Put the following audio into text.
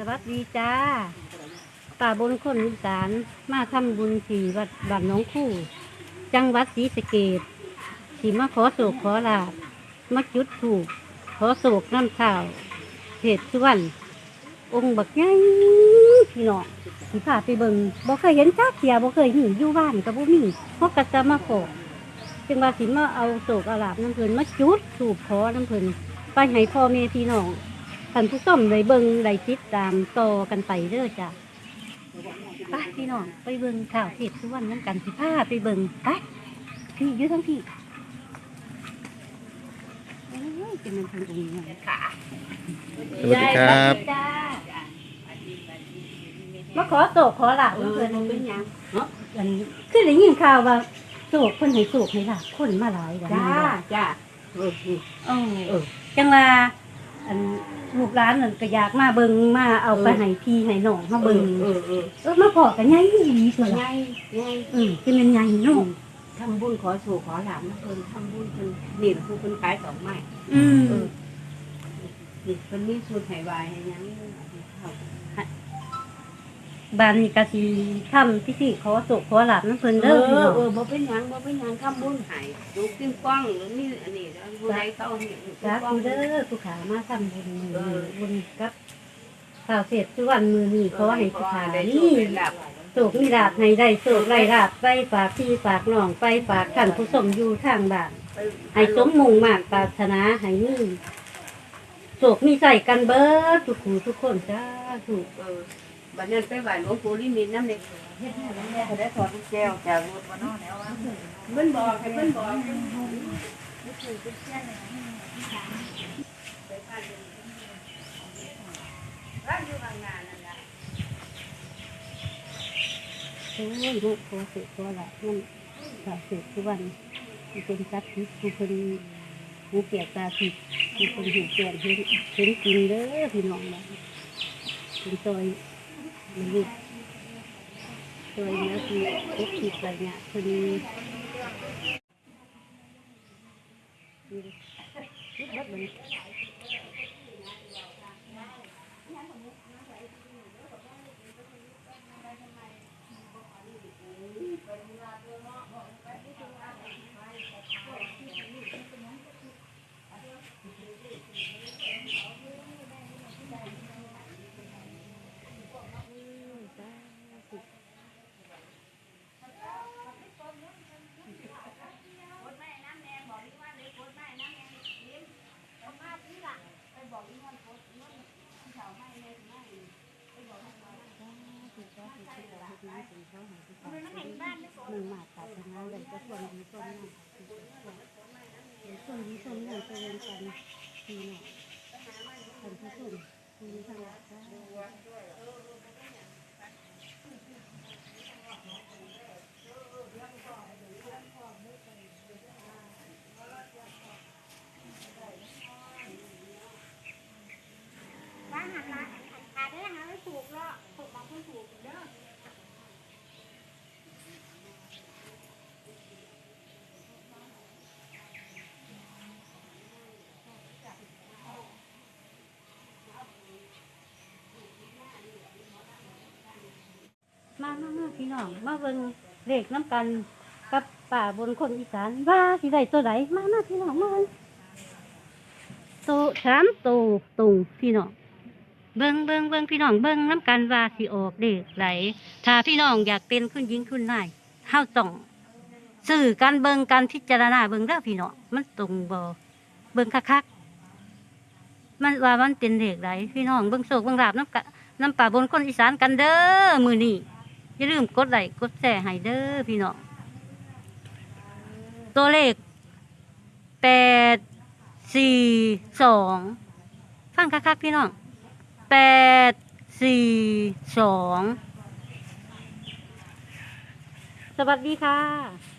สวัสดีจ้าป่าบนคนอีสานมาทำบุญที่วัดบ้านหน้องคู่ จังหวัดศรีสะเกดที่มาขอโศกขอลาบมาจุดถูก ขอโศกน้ำข้าวเหตุสุวรรณองค์บักใหญ่พี่น้องที่พาไปเบิงบ่เคยเห็นจ้าเสียบ่เคยเห็นอยู่บ้านกับบ่มีเพราะกระจะมาขอจึงว่าสิมาเอาโศกเอาลาบน้ำเพลินมาจุดถูกขอน้ำเพลินไปให้พ่อแม่พี่น้อง ท่านผู้ชมได้เบิ่งได้ติดตามต่อกันไปเด้อจ้ะไปพี่น้องไปเบิ่งข่าวเทศทุกวันน้ำกันสิพาไปเบิ่งไปพี่อยืดทั้งพี่เอ้ยเป็นมันทางองค์เนี่ยค่ะสวัสดีครับ จ้ามาขอโศกขอลาบเพิ่นเป็นหยังเนาะอันนี้คือได้ยินข่าวว่าโศกเพิ่นให้โศกให้ลาบคนมาหลายแล้วจ้าแม่นบ่จ้าเออเออ เออจังว่าอัน ลูกร้านนั่นก็อยากมาเบิงมาเอาไปให้พี่ให้น้องมาเบิงเออเออเออมาพอกันใหญ่อีหลีตัวไงละไงเออคือมันใหญ่เนาะทำบุญขอสู่ขอหลานนะเพิ่นทำบุญเพิ่นนี่ล่ะผู้เพิ่นขายดอกไม้อืมเออนี่เพิ่นมีสูตรไหวายให้หยังเข้า บ้านนี้ก็สิทำพิธีขอโศกขอหลาบน้ำเพิ่นเอเด้ออพี่น้อง เออบ่เป็นหยังบ่เป็นหยังทำบุญให้ดูกิ้งก้องหรือมีอันนี้แล้วผู้ใดเขาเห็นจ้าก้อคุงณเด้อผู้ขามาทำบุญมือเออ บุญกับข่าวเสร็จทุกวันมือนี่ขอให้ผู้ขาได้โชนี่คได้ลาภโศกมีลาบให้ได้โศกไร้ลาบไปฝากพี่ฝากน้องไปฝากท่านผู้ชมอยู่ทางบ้านให้สมมุ่งมากปรารถนาให้มีโศกมีใส่กันเบิดทุกผู้ทุกคนจ้าถูก เออ บัดนั้นไปไหว้หลวงปู่ลิมิตน้ำเด็กเฮ็ดให้หลวงแม่เขาได้ถอดลูกแก้วจากรถมานอนแล้วว่าเพิ่นบอกให้เพิ่นบอกร้านอยู่บางนานั่นล่ะโอ้ยลูกโคเสกตัวละนั่นสาเสกทุกวันมันเป็นจัดทิพย์ผู้คนหูเกียตาทิพย์ผู้คนหูเกียเห็นเห็นจริงเด้อพี่น้องนะเป็นซอย มันลูกซอยเนี้ยคือพกทิดอะไรเนี่ยคน นี้ยึดบัดเลยมึงมาตัดงานเลยก็ส่วนดีส่วนนั้นส่วนดีส่วนนั้นเปเรียนกันทีเนาะคนที่ส่วนดีทางหลักได้ มามามาพี่น้อง มาเบิ่งเลขน้ำกัน กับป่าบนคนอีสานว่าสิได้ตัวไหนมามาพี่น้องมาเบิ่งตัวสามตัวตรงพี่น้องเบิ่งเบิ่งเบิ่งพี่น้องเบิ่งน้ำกันว่าสิออกเลขไหลถ้าพี่น้องอยากเป็นคุณหญิงคุณนายเฮาต้องสื่อกันเบิ่งกันพิจารณาเบิ่งเด้อพี่น้องมันตรงบ่เบิ่งคักๆมันว่ามันเป็นเลขไหลพี่น้องเบิ่งโศกเบิ่งลาบน้ำกะน้ำป่าบนคนอีสานกันเด้อมือนี้ อย่าลืมกดไลค์กดแชร์ให้เด้อพี่น้องตัวเลขแปดสี่สองฟังคักๆพี่น้องแปดสี่สองสวัสดีค่ะ